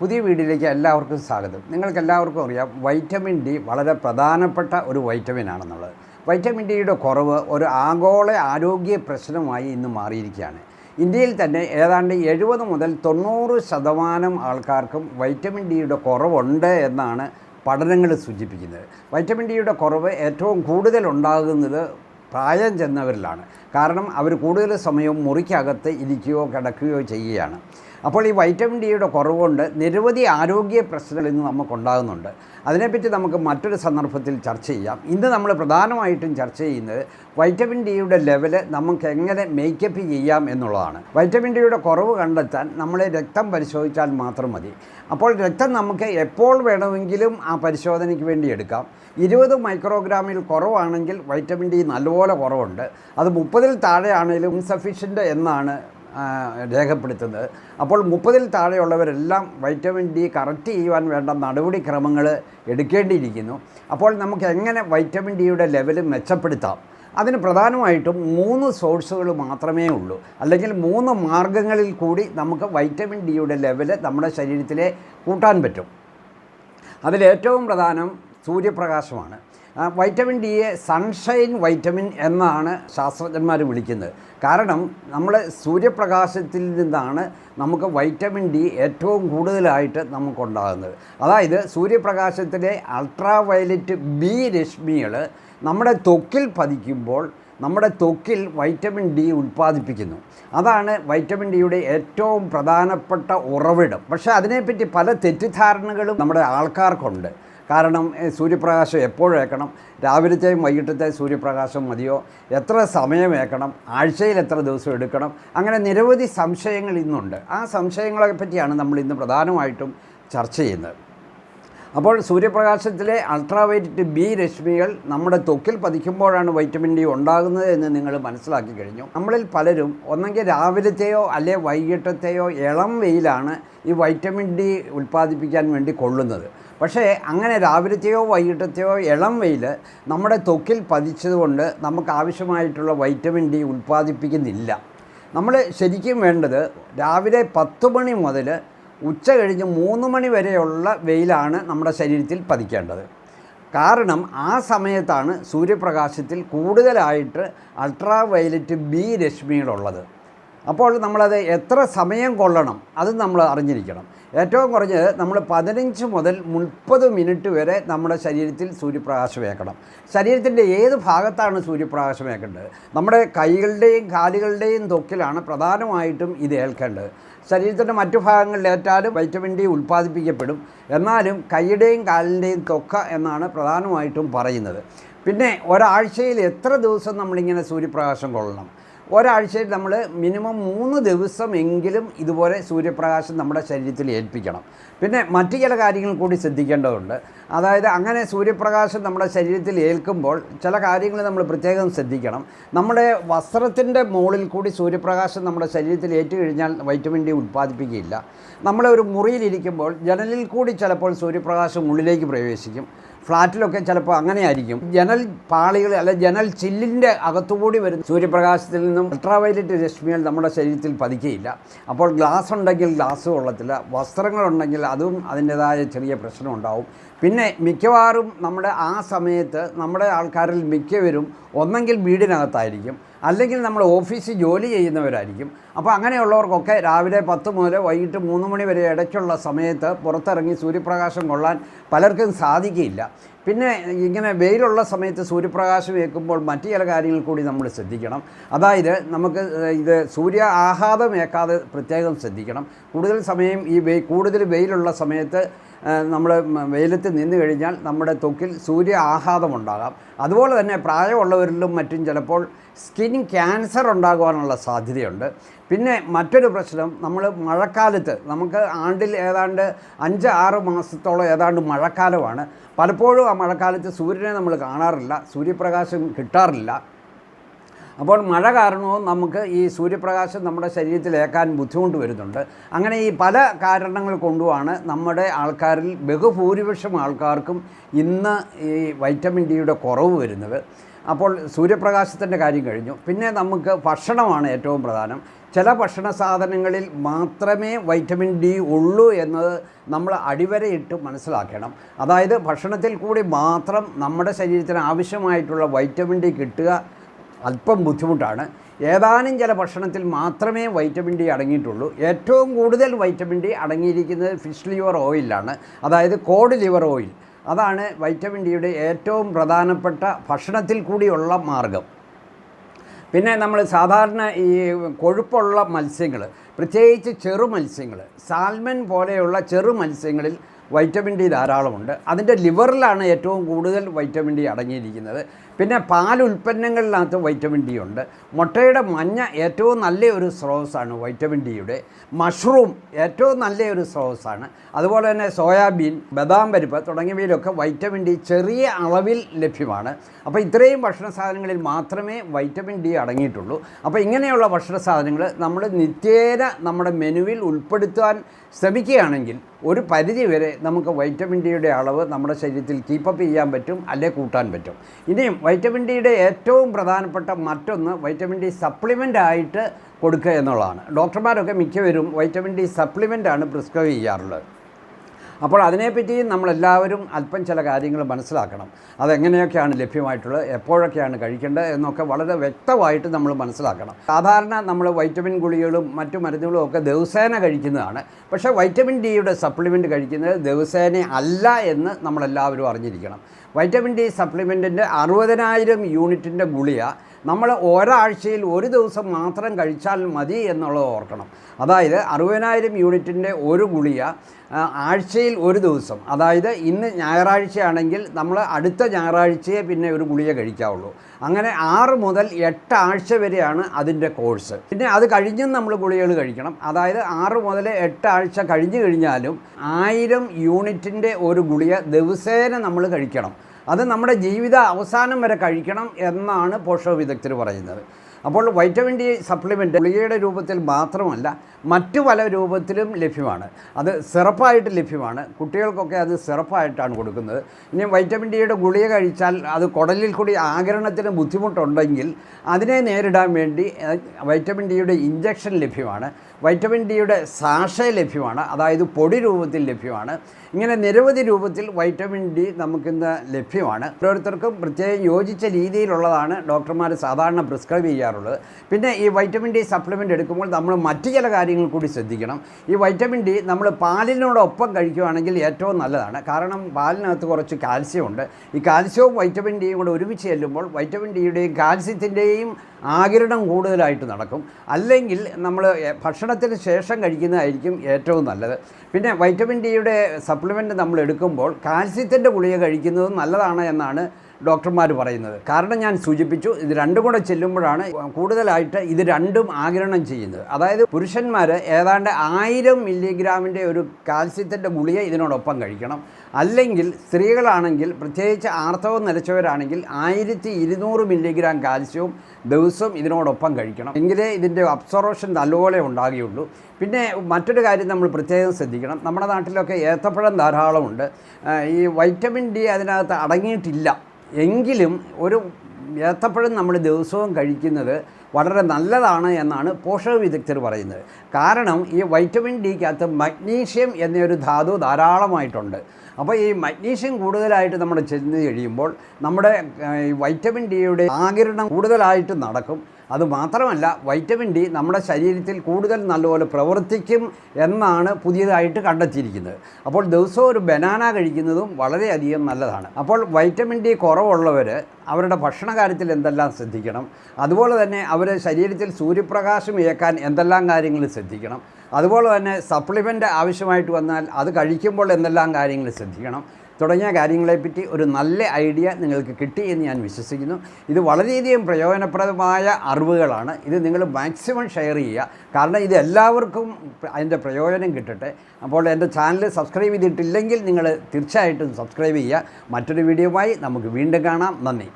പുതിയ വീഡിയോയിലേക്ക് എല്ലാവർക്കും സ്വാഗതം. നിങ്ങൾക്ക് എല്ലാവർക്കും അറിയാം വൈറ്റമിൻ ഡി വളരെ പ്രധാനപ്പെട്ട ഒരു വൈറ്റമിൻ ആണെന്നുള്ളത്. വൈറ്റമിൻ ഡിയുടെ കുറവ് ഒരു ആഗോള ആരോഗ്യ പ്രശ്നമായി ഇന്ന് മാറിയിരിക്കുകയാണ്. ഇന്ത്യയിൽ തന്നെ ഏതാണ്ട് എഴുപത് മുതൽ തൊണ്ണൂറ് ശതമാനം ആൾക്കാർക്കും വൈറ്റമിൻ ഡിയുടെ കുറവുണ്ട് എന്നാണ് പഠനങ്ങൾ സൂചിപ്പിക്കുന്നത്. വൈറ്റമിൻ ഡിയുടെ കുറവ് ഏറ്റവും കൂടുതൽ ഉണ്ടാകുന്നത് പ്രായം ചെന്നവരിലാണ്. കാരണം അവർ കൂടുതൽ സമയവും മുറിക്കകത്ത് ഇരിക്കുകയോ കിടക്കുകയോ ചെയ്യുകയാണ്. അപ്പോൾ ഈ വൈറ്റമിൻ ഡിയുടെ കുറവുകൊണ്ട് നിരവധി ആരോഗ്യ പ്രശ്നങ്ങൾ ഇന്ന് നമുക്കുണ്ടാകുന്നുണ്ട്. അതിനെപ്പറ്റി നമുക്ക് മറ്റൊരു സന്ദർഭത്തിൽ ചർച്ച ചെയ്യാം. ഇന്ന് നമ്മൾ പ്രധാനമായിട്ടും ചർച്ച ചെയ്യുന്നത് വൈറ്റമിൻ ഡിയുടെ ലെവൽ നമുക്ക് എങ്ങനെ മേക്കപ്പ് ചെയ്യാം എന്നുള്ളതാണ്. വൈറ്റമിൻ ഡിയുടെ കുറവ് കണ്ടെത്താൻ നമ്മൾ രക്തം പരിശോധിച്ചാൽ മാത്രം മതി. അപ്പോൾ രക്തം നമുക്ക് എപ്പോൾ വേണമെങ്കിലും ആ പരിശോധനയ്ക്ക് വേണ്ടി എടുക്കാം. ഇരുപത് മൈക്രോഗ്രാമിൽ കുറവാണെങ്കിൽ വൈറ്റമിൻ ഡി നല്ലപോലെ കുറവുണ്ട്. അത് മുപ്പതിൽ താഴെയാണെങ്കിലും ഇൻസഫിഷ്യന്റ് എന്നാണ് രേഖപ്പെടുത്തുന്നത്. അപ്പോൾ മുപ്പതിൽ താഴെയുള്ളവരെല്ലാം വൈറ്റമിൻ ഡി കറക്റ്റ് ചെയ്യുവാൻ വേണ്ട നടപടിക്രമങ്ങൾ എടുക്കേണ്ടിയിരിക്കുന്നു. അപ്പോൾ നമുക്ക് എങ്ങനെ വൈറ്റമിൻ ഡിയുടെ ലെവൽ മെച്ചപ്പെടുത്താം? അതിന് പ്രധാനമായിട്ടും മൂന്ന് സോഴ്സുകൾ മാത്രമേ ഉള്ളൂ. അല്ലെങ്കിൽ മൂന്ന് മാർഗങ്ങളിൽ കൂടി നമുക്ക് വൈറ്റമിൻ ഡിയുടെ ലെവൽ നമ്മുടെ ശരീരത്തിലെ കൂട്ടാൻ പറ്റും. അതിലേറ്റവും പ്രധാനം സൂര്യപ്രകാശമാണ്. വൈറ്റമിൻ ഡിയെ സൺഷൈൻ വൈറ്റമിൻ എന്നാണ് ശാസ്ത്രജ്ഞന്മാർ വിളിക്കുന്നത്. കാരണം നമ്മൾ സൂര്യപ്രകാശത്തിൽ നിന്നാണ് നമുക്ക് വൈറ്റമിൻ ഡി ഏറ്റവും കൂടുതലായിട്ട് നമുക്കുണ്ടാകുന്നത്. അതായത് സൂര്യപ്രകാശത്തിലെ അൾട്രാ വയലറ്റ് ബി രശ്മികൾ നമ്മുടെ ത്വക്കിൽ പതിക്കുമ്പോൾ നമ്മുടെ ത്വക്കിൽ വൈറ്റമിൻ ഡി ഉൽപ്പാദിപ്പിക്കുന്നു. അതാണ് വൈറ്റമിൻ ഡിയുടെ ഏറ്റവും പ്രധാനപ്പെട്ട ഉറവിടം. പക്ഷേ അതിനെപ്പറ്റി പല തെറ്റിദ്ധാരണകളും നമ്മുടെ ആൾക്കാർക്കുണ്ട്. കാരണം സൂര്യപ്രകാശം എപ്പോഴേക്കണം രാവിലത്തെയും വൈകിട്ടത്തെ സൂര്യപ്രകാശം മതിയോ? എത്ര സമയമേക്കണം ആഴ്ചയിൽ എത്ര ദിവസം എടുക്കണം? അങ്ങനെ നിരവധി സംശയങ്ങൾ ഇന്നുണ്ട്. ആ സംശയങ്ങളെ പറ്റിയാണ് നമ്മൾ ഇന്ന് പ്രധാനമായിട്ടും ചർച്ച ചെയ്യുന്നത്. അപ്പോൾ സൂര്യപ്രകാശത്തിലെ അൾട്രാവയലറ്റ് ബി രശ്മികൾ നമ്മുടെ തൊക്കിൽ പതിക്കുമ്പോഴാണ് വൈറ്റമിൻ ഡി ഉണ്ടാകുന്നത് എന്ന് നിങ്ങൾ മനസ്സിലാക്കി കഴിഞ്ഞു. നമ്മളിൽ പലരും ഒന്നെങ്കിൽ രാവിലത്തെയോ അല്ലെ വൈകിട്ടത്തെയോ ഇളം വെയിലാണ് ഈ വൈറ്റമിൻ ഡി ഉൽപ്പാദിപ്പിക്കാൻ വേണ്ടി കൊള്ളുന്നത്. പക്ഷേ അങ്ങനെ രാവിലത്തെയോ വൈകിട്ടത്തെയോ ഇളം വെയിൽ നമ്മുടെ ത്വക്കിൽ പതിച്ചതുകൊണ്ട് നമുക്ക് ആവശ്യമായിട്ടുള്ള വൈറ്റമിൻ ഡി ഉൽപ്പാദിപ്പിക്കുന്നില്ല. നമ്മൾ ശരിക്കും വേണ്ടത് രാവിലെ പത്ത് മണി മുതൽ ഉച്ച കഴിഞ്ഞ് മൂന്ന് മണി വരെയുള്ള വെയിലാണ് നമ്മുടെ ശരീരത്തിൽ പതിക്കേണ്ടത്. കാരണം ആ സമയത്താണ് സൂര്യപ്രകാശത്തിൽ കൂടുതലായിട്ട് അൾട്രാ വയലറ്റ് ബി രശ്മികളുള്ളത്. അപ്പോൾ നമ്മളത് എത്ര സമയം കൊള്ളണം അത് നമ്മൾ അറിഞ്ഞിരിക്കണം. ഏറ്റവും കുറഞ്ഞത് നമ്മൾ പതിനഞ്ച് മുതൽ മുപ്പത് മിനിറ്റ് വരെ നമ്മുടെ ശരീരത്തിൽ സൂര്യപ്രകാശമേക്കണം ശരീരത്തിന്റെ ഏത് ഭാഗത്താണ് സൂര്യപ്രകാശമേക്കേണ്ടത് നമ്മുടെ കൈകളുടെയും കാലുകളുടെയും തൊക്കിലാണ് പ്രധാനമായിട്ടും ഇത് ഏൽക്കേണ്ടത്. ശരീരത്തിന്റെ മറ്റു ഭാഗങ്ങളിൽ ഏറ്റാലും വൈറ്റമിൻ ഡി ഉൽപ്പാദിപ്പിക്കപ്പെടും. എന്നാലും കൈയുടെയും കാലിന്റെയും തൊക്ക എന്നാണ് പ്രധാനമായിട്ടും പറയുന്നത്. പിന്നെ ഒരാഴ്ചയിൽ എത്ര ദിവസം നമ്മളിങ്ങനെ സൂര്യപ്രകാശം കൊള്ളണം? ഒരാഴ്ചയിൽ നമ്മൾ മിനിമം മൂന്ന് ദിവസമെങ്കിലും ഇതുപോലെ സൂര്യപ്രകാശം നമ്മുടെ ശരീരത്തിൽ ഏൽപ്പിക്കണം. പിന്നെ മറ്റു ചില കാര്യങ്ങൾ കൂടി ശ്രദ്ധിക്കേണ്ടതുണ്ട്. അതായത് അങ്ങനെ സൂര്യപ്രകാശം നമ്മുടെ ശരീരത്തിൽ ഏൽക്കുമ്പോൾ ചില കാര്യങ്ങൾ നമ്മൾ പ്രത്യേകം ശ്രദ്ധിക്കണം. നമ്മുടെ വസ്ത്രത്തിന്റെ മുകളിൽ കൂടി സൂര്യപ്രകാശം നമ്മുടെ ശരീരത്തിൽ ഏറ്റു കഴിഞ്ഞാൽ വൈറ്റമിൻ ഡി ഉൽപ്പാദിപ്പിക്കുകയില്ല നമ്മളെ ഒരു മുറിയിലിരിക്കുമ്പോൾ ജനലിൽ കൂടി ചിലപ്പോൾ സൂര്യപ്രകാശം ഉള്ളിലേക്ക് പ്രവേശിക്കും. ഫ്ലാറ്റിലൊക്കെ ചിലപ്പോൾ അങ്ങനെയായിരിക്കും. ജനൽ പാളികൾ അല്ലെ ജനൽ ചില്ലിന്റെ അകത്തുകൂടി വരുന്ന സൂര്യപ്രകാശത്തിൽ നിന്നും അൾട്രാവയലറ്റ് രശ്മികൾ നമ്മുടെ ശരീരത്തിൽ പതിക്കുകയില്ല. അപ്പോൾ ഗ്ലാസ് ഉണ്ടെങ്കിൽ ഗ്ലാസ് കൊള്ളത്തില്ല. വസ്ത്രങ്ങളുണ്ടെങ്കിൽ അതും അതിന്റെതായ ചെറിയ പ്രശ്നം ഉണ്ടാവും. പിന്നെ മിക്കവാറും നമ്മുടെ ആ സമയത്ത് നമ്മുടെ ആൾക്കാരിൽ മിക്കവരും ഒന്നെങ്കിൽ വീടിനകത്തായിരിക്കും. അല്ലെങ്കിൽ നമ്മൾ ഓഫീസിൽ ജോലി ചെയ്യുന്നവരായിരിക്കും. അപ്പോൾ അങ്ങനെയുള്ളവർക്കൊക്കെ രാവിലെ പത്ത് മുതൽ വൈകിട്ട് മൂന്ന് മണി വരെ ഇടയ്ക്കുള്ള സമയത്ത് പുറത്തിറങ്ങി സൂര്യപ്രകാശം കൊള്ളാൻ പലർക്കും സാധിക്കില്ല പിന്നെ ഇങ്ങനെ വെയിലുള്ള സമയത്ത് സൂര്യപ്രകാശം ഏൽക്കുമ്പോൾ മറ്റു ചില കാര്യങ്ങൾ കൂടി നമ്മൾ ശ്രദ്ധിക്കണം. അതായത് നമുക്ക് ഇത് സൂര്യ ആഹാദം ഏൽക്കാതെ പ്രത്യേകം ശ്രദ്ധിക്കണം. കൂടുതൽ സമയം ഈ വെയിൽ കൂടുതൽ വെയിലുള്ള സമയത്ത് നമ്മൾ വെയിലത്ത് നിന്ന് കഴിഞ്ഞാൽ നമ്മുടെ തൊക്കിൽ സൂര്യ ആഘാതമുണ്ടാകാം അതുപോലെ തന്നെ പ്രായമുള്ളവരിലും മറ്റും ചിലപ്പോൾ സ്കിൻ ക്യാൻസർ ഉണ്ടാകുവാനുള്ള സാധ്യതയുണ്ട്. പിന്നെ മറ്റൊരു പ്രശ്നം നമ്മൾ മഴക്കാലത്ത് നമുക്ക് ആണ്ടിൽ ഏതാണ്ട് അഞ്ച് ആറ് മാസത്തോളം ഏതാണ്ട് മഴക്കാലമാണ്. പലപ്പോഴും ആ മഴക്കാലത്ത് സൂര്യനെ നമ്മൾ കാണാറില്ല സൂര്യപ്രകാശം കിട്ടാറില്ല. അപ്പോൾ മഴ കാരണവും നമുക്ക് ഈ സൂര്യപ്രകാശം നമ്മുടെ ശരീരത്തിൽ ഏക്കാൻ ബുദ്ധിമുട്ട് വരുന്നുണ്ട്. അങ്ങനെ ഈ പല കാരണങ്ങൾ കൊണ്ടുമാണ് നമ്മുടെ ആൾക്കാരിൽ ബഹുഭൂരിപക്ഷം ആൾക്കാർക്കും ഇന്ന് ഈ വൈറ്റമിൻ ഡിയുടെ കുറവ് വരുന്നത്. അപ്പോൾ സൂര്യപ്രകാശത്തിന്റെ കാര്യം കഴിഞ്ഞു. പിന്നെ നമുക്ക് ഭക്ഷണമാണ് ഏറ്റവും പ്രധാനം. ചില ഭക്ഷണ സാധനങ്ങളിൽ മാത്രമേ വൈറ്റമിൻ ഡി ഉള്ളൂ എന്നത് നമ്മൾ അടിവരയിട്ട് മനസ്സിലാക്കണം. അതായത് ഭക്ഷണത്തിൽ കൂടി മാത്രം നമ്മുടെ ശരീരത്തിന് ആവശ്യമായിട്ടുള്ള വൈറ്റമിൻ ഡി കിട്ടുക അല്പം ബുദ്ധിമുട്ടാണ്. ഏതാനും ചില ഭക്ഷണത്തിൽ മാത്രമേ വൈറ്റമിൻ ഡി അടങ്ങിയിട്ടുള്ളൂ. ഏറ്റവും കൂടുതൽ വൈറ്റമിൻ ഡി അടങ്ങിയിരിക്കുന്നത് ഫിഷ് ലിവർ ഓയിലാണ്. അതായത് കോഡ് ലിവർ ഓയിൽ. അതാണ് വൈറ്റമിൻ ഡിയുടെ ഏറ്റവും പ്രധാനപ്പെട്ട ഭക്ഷണത്തിൽ കൂടിയുള്ള മാർഗം. പിന്നെ നമ്മൾ സാധാരണ ഈ കൊഴുപ്പുള്ള മത്സ്യങ്ങൾ പ്രത്യേകിച്ച് ചെറു മത്സ്യങ്ങൾ സാൽമൻ പോലെയുള്ള ചെറു മത്സ്യങ്ങളിൽ വൈറ്റമിൻ ഡി ധാരാളമുണ്ട്. അതിന്റെ ലിവറിലാണ് ഏറ്റവും കൂടുതൽ വൈറ്റമിൻ ഡി അടങ്ങിയിരിക്കുന്നത്. പിന്നെ പാൽ ഉൽപ്പന്നങ്ങളിനകത്ത് വൈറ്റമിൻ ഡി ഉണ്ട്. മുട്ടയുടെ മഞ്ഞ ഏറ്റവും നല്ല ഒരു സ്രോതസ്സാണ് വൈറ്റമിൻ ഡിയുടെ മഷ്റൂം ഏറ്റവും നല്ല ഒരു സ്രോതസ്സാണ്. അതുപോലെ തന്നെ സോയാബീൻ ബദാം പരിപ്പ് തുടങ്ങിയവയിലൊക്കെ വൈറ്റമിൻ ഡി ചെറിയ അളവിൽ ലഭ്യമാണ്. അപ്പോൾ ഇത്രയും ഭക്ഷണ സാധനങ്ങളിൽ മാത്രമേ വൈറ്റമിൻ ഡി അടങ്ങിയിട്ടുള്ളൂ. അപ്പോൾ ഇങ്ങനെയുള്ള ഭക്ഷണ സാധനങ്ങൾ നമ്മൾ നിത്യേന നമ്മുടെ മെനുവിൽ ഉൾപ്പെടുത്താൻ ശ്രമിക്കുകയാണെങ്കിൽ ഒരു പരിധി വരെ നമുക്ക് വൈറ്റമിൻ ഡിയുടെ അളവ് നമ്മുടെ ശരീരത്തിൽ കീപ്പപ്പ് ചെയ്യാൻ പറ്റും അല്ലെ കൂട്ടാൻ പറ്റും. ഇനിയും വൈറ്റമിൻ ഡിയുടെ ഏറ്റവും പ്രധാനപ്പെട്ട മറ്റൊന്ന് വൈറ്റമിൻ ഡി സപ്ലിമെന്റ് ആയിട്ട് കൊടുക്കുക എന്നുള്ളതാണ്. ഡോക്ടർമാരൊക്കെ മിക്കവരും വൈറ്റമിൻ ഡി സപ്ലിമെന്റ് ആണ് പ്രിസ്ക്രൈബ് ചെയ്യാറുള്ളത്. അപ്പോൾ അതിനെപ്പറ്റി നമ്മളെല്ലാവരും അല്പം ചില കാര്യങ്ങൾ മനസ്സിലാക്കണം. അതെങ്ങനെയൊക്കെയാണ് ലഭ്യമായിട്ടുള്ളത് എപ്പോഴൊക്കെയാണ് കഴിക്കേണ്ടത് എന്നൊക്കെ വളരെ വ്യക്തമായിട്ട് നമ്മൾ മനസ്സിലാക്കണം. സാധാരണ നമ്മൾ വൈറ്റമിൻ ഗുളികളും മറ്റു മരുന്നുകളും ഒക്കെ ദിവസേന കഴിക്കുന്നതാണ്. പക്ഷേ വൈറ്റമിൻ ഡിയുടെ സപ്ലിമെന്റ് കഴിക്കുന്നത് ദിവസേന അല്ല എന്ന് നമ്മളെല്ലാവരും അറിഞ്ഞിരിക്കണം. വൈറ്റമിൻ ഡി സപ്ലിമെന്റിന്റെ അറുപതിനായിരം യൂണിറ്റിന്റെ ഗുളിക നമ്മൾ ഒരാഴ്ചയിൽ ഒരു ദിവസം മാത്രം കഴിച്ചാൽ മതി എന്നുള്ളത് ഓർക്കണം. അതായത് അറുപതിനായിരം യൂണിറ്റിന്റെ ഒരു ഗുളിക ആഴ്ചയിൽ ഒരു ദിവസം. അതായത് ഇന്ന് ഞായറാഴ്ചയാണെങ്കിൽ നമ്മൾ അടുത്ത ഞായറാഴ്ചയെ പിന്നെ ഒരു ഗുളിക കഴിക്കാവുള്ളൂ. അങ്ങനെ ആറ് മുതൽ എട്ട് ആഴ്ച വരെയാണ് അതിന്റെ കോഴ്സ്. പിന്നെ അത് കഴിഞ്ഞും നമ്മൾ ഗുളികകൾ കഴിക്കണം. അതായത് ആറ് മുതൽ എട്ട് ആഴ്ച കഴിഞ്ഞു കഴിഞ്ഞാലും ആയിരം യൂണിറ്റിന്റെ ഒരു ഗുളിക ദിവസേന നമ്മൾ കഴിക്കണം. അത് നമ്മുടെ ജീവിത അവസാനം വരെ കഴിക്കണം എന്നാണ് പോഷക വിദഗ്ധർ പറയുന്നത്. അപ്പോൾ വൈറ്റമിൻ ഡി സപ്ലിമെന്റ് ഗുളികയുടെ രൂപത്തിൽ മാത്രമല്ല മറ്റു പല രൂപത്തിലും ലഭ്യമാണ്. അത് സിറപ്പായിട്ട് ലഭ്യമാണ്. കുട്ടികൾക്കൊക്കെ അത് സിറപ്പായിട്ടാണ് കൊടുക്കുന്നത്. ഇനി വൈറ്റമിൻ ഡിയുടെ ഗുളിക കഴിച്ചാൽ അത് കുടലിൽ കൂടി ആകരണത്തിന് ബുദ്ധിമുട്ടുണ്ടെങ്കിൽ അതിനെ നേരിടാൻ വേണ്ടി വൈറ്റമിൻ ഡിയുടെ ഇഞ്ചക്ഷൻ ലഭ്യമാണ്. വൈറ്റമിൻ ഡിയുടെ സാഷ ലഭ്യമാണ് അതായത് പൊടി രൂപത്തിൽ ലഭ്യമാണ്. ഇങ്ങനെ നിരവധി രൂപത്തിൽ വൈറ്റമിൻ ഡി നമുക്കിന്ന് ലഭ്യമാണ്. ഓരോരുത്തർക്കും പ്രത്യേകം യോജിച്ച രീതിയിലുള്ളതാണ് ഡോക്ടർമാർ സാധാരണ പ്രിസ്ക്രൈബ് ചെയ്യാറുള്ളത്. പിന്നെ ഈ വൈറ്റമിൻ ഡി സപ്ലിമെന്റ് എടുക്കുമ്പോൾ നമ്മൾ മറ്റു ചില കാര്യങ്ങൾ കൂടി ശ്രദ്ധിക്കണം. ഈ വൈറ്റമിൻ ഡി നമ്മൾ പാലിനോടൊപ്പം കഴിക്കുകയാണെങ്കിൽ ഏറ്റവും നല്ലതാണ്. കാരണം പാലിനകത്ത് കുറച്ച് കാൽസ്യം ഉണ്ട്. ഈ കാൽസ്യവും വൈറ്റമിൻ ഡിയും കൂടെ ഒരുമിച്ച് ചെല്ലുമ്പോൾ വൈറ്റമിൻ ഡിയുടെയും കാൽസ്യത്തിന്റെയും ആകിരണം കൂടുതലായിട്ട് നടക്കും. അല്ലെങ്കിൽ നമ്മൾ ഭക്ഷണത്തിന് ശേഷം കഴിക്കുന്നതായിരിക്കും ഏറ്റവും നല്ലത്. പിന്നെ വൈറ്റമിൻ ഡിയുടെ സപ്ലിമെന്റ് നമ്മൾ എടുക്കുമ്പോൾ കാൽസ്യത്തിന്റെ ഗുളിക കഴിക്കുന്നതും നല്ലതാണ് എന്നാണ് ഡോക്ടർമാർ പറയുന്നത്. കാരണം ഞാൻ സൂചിപ്പിച്ചു ഇത് രണ്ടും കൂടെ ചെല്ലുമ്പോഴാണ് കൂടുതലായിട്ട് ഇത് രണ്ടും ആഗിരണം ചെയ്യുന്നത്. അതായത് പുരുഷന്മാർ ഏതാണ്ട് ആയിരം മില്ലിഗ്രാമിന്റെ ഒരു കാൽസ്യത്തിന്റെ ഗുളിക ഇതിനോടൊപ്പം കഴിക്കണം. അല്ലെങ്കിൽ സ്ത്രീകളാണെങ്കിൽ പ്രത്യേകിച്ച് ആർത്തവം നിലച്ചവരാണെങ്കിൽ ആയിരത്തി ഇരുന്നൂറ് മില്ലിഗ്രാം കാൽസ്യവും ദിവസവും ഇതിനോടൊപ്പം കഴിക്കണം. എങ്കിലേ ഇതിന്റെ അബ്സോർവേഷൻ നല്ലപോലെ ഉണ്ടാകുകയുള്ളൂ. പിന്നെ മറ്റൊരു കാര്യം നമ്മൾ പ്രത്യേകം ശ്രദ്ധിക്കണം. നമ്മുടെ നാട്ടിലൊക്കെ ഏത്തപ്പഴം ധാരാളമുണ്ട്. ഈ വൈറ്റമിൻ ഡി അതിനകത്ത് അടങ്ങിയിട്ടില്ല. എങ്കിലും ഒരു ഏത്തപ്പഴം നമ്മൾ ദിവസവും കഴിക്കുന്നത് വളരെ നല്ലതാണ് എന്നാണ് പോഷക വിദഗ്ധർ പറയുന്നത്. കാരണം ഈ വൈറ്റമിൻ ഡിക്കകത്ത് മഗ്നീഷ്യം എന്നൊരു ധാതു ധാരാളമായിട്ടുണ്ട്. അപ്പോൾ ഈ മഗ്നീഷ്യം കൂടുതലായിട്ട് നമ്മൾ ചെന്ന് കഴിയുമ്പോൾ നമ്മുടെ വൈറ്റമിൻ ഡിയുടെ ആകിരണം കൂടുതലായിട്ട് നടക്കും. അതുമാത്രമല്ല വൈറ്റമിൻ ഡി നമ്മുടെ ശരീരത്തിൽ കൂടുതൽ നല്ലപോലെ പ്രവർത്തിക്കും എന്നാണ് പുതിയതായിട്ട് കണ്ടെത്തിയിരിക്കുന്നത്. അപ്പോൾ ദിവസവും ഒരു ബനാന കഴിക്കുന്നതും വളരെയധികം നല്ലതാണ്. അപ്പോൾ വൈറ്റമിൻ ഡി കുറവുള്ളവർ അവരുടെ ഭക്ഷണ കാര്യത്തിൽ എന്തെല്ലാം ശ്രദ്ധിക്കണം? അതുപോലെ തന്നെ അവർ ശരീരത്തിൽ സൂര്യപ്രകാശം ഏക്കാൻ എന്തെല്ലാം കാര്യങ്ങൾ ശ്രദ്ധിക്കണം? അതുപോലെ തന്നെ സപ്ലിമെന്റ് ആവശ്യമായിട്ട് വന്നാൽ അത് കഴിക്കുമ്പോൾ എന്തെല്ലാം കാര്യങ്ങൾ ശ്രദ്ധിക്കണം? തുടങ്ങിയ കാര്യങ്ങളെപ്പറ്റി ഒരു നല്ല ഐഡിയ നിങ്ങൾക്ക് കിട്ടി എന്ന് ഞാൻ വിശ്വസിക്കുന്നു. ഇത് വളരെയധികം പ്രയോജനപ്രദമായ അറിവുകളാണ്. ഇത് നിങ്ങൾ മാക്സിമം ഷെയർ ചെയ്യുക. കാരണം ഇത് എല്ലാവർക്കും അതിന്റെ പ്രയോജനം കിട്ടട്ടെ. അപ്പോൾ എന്റെ ചാനൽ സബ്സ്ക്രൈബ് ചെയ്തിട്ടില്ലെങ്കിൽ നിങ്ങൾ തീർച്ചയായിട്ടും സബ്സ്ക്രൈബ് ചെയ്യുക. മറ്റൊരു വീഡിയോയുമായി നമുക്ക് വീണ്ടും കാണാം. നന്ദി.